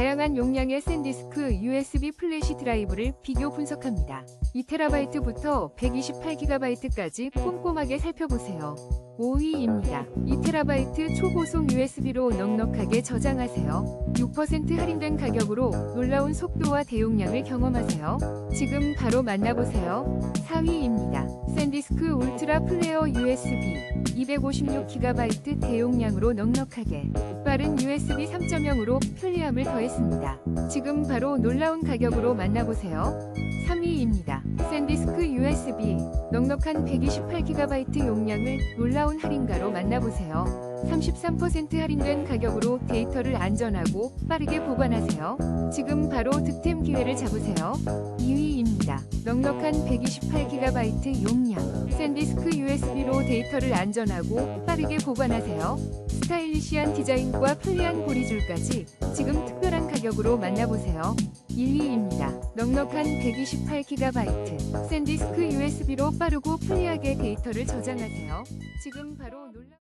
다양한 용량의 샌디스크 USB 플래시 드라이브를 비교 분석합니다. 2TB부터 128GB까지 꼼꼼하게 살펴보세요. 5위입니다. 2TB 초고속 USB로 넉넉하게 저장하세요. 6% 할인된 가격으로 놀라운 속도와 대용량을 경험하세요. 지금 바로 만나보세요. 4위입니다. 샌디스크 울트라 플레어 USB 256GB 대용량으로 넉넉하게 빠른 USB 3.0으로 편리함을 더했습니다. 지금 바로 놀라운 가격으로 만나보세요. 3위입니다. 샌디스크 USB 넉넉한 128GB 용량을 놀라운 할인가로 만나보세요. 33% 할인된 가격으로 데이터를 안전하고 빠르게 보관하세요. 지금 바로 득템 기회를 잡으세요. 2위 입니다. 넉넉한 128GB 용량 샌디스크 USB로 데이터를 안전하고 빠르게 보관하세요. 스타일리시한 디자인과 편리한 고리줄까지 지금 특별한 가격으로 만나보세요. 1위입니다. 넉넉한 128GB 샌디스크 USB로 빠르고 편리하게 데이터를 저장하세요. 지금 바로 놀라